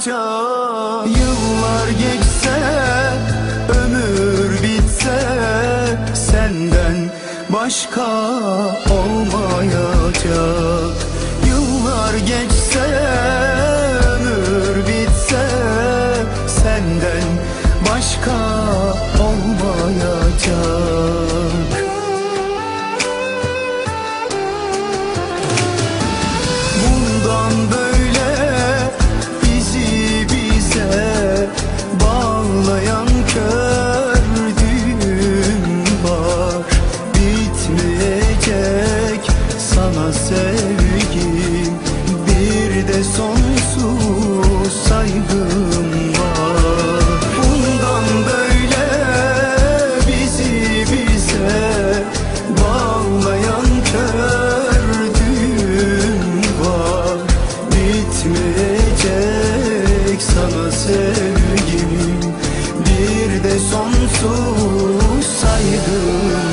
olacak Yıllar geçse ömür bitse Senden başka olmayacak. De sonsuz saygım var. Bundan böyle bizi bize bağlayan kör düğüm var. Bitmeyecek sana sevgim bir de sonsuz saygım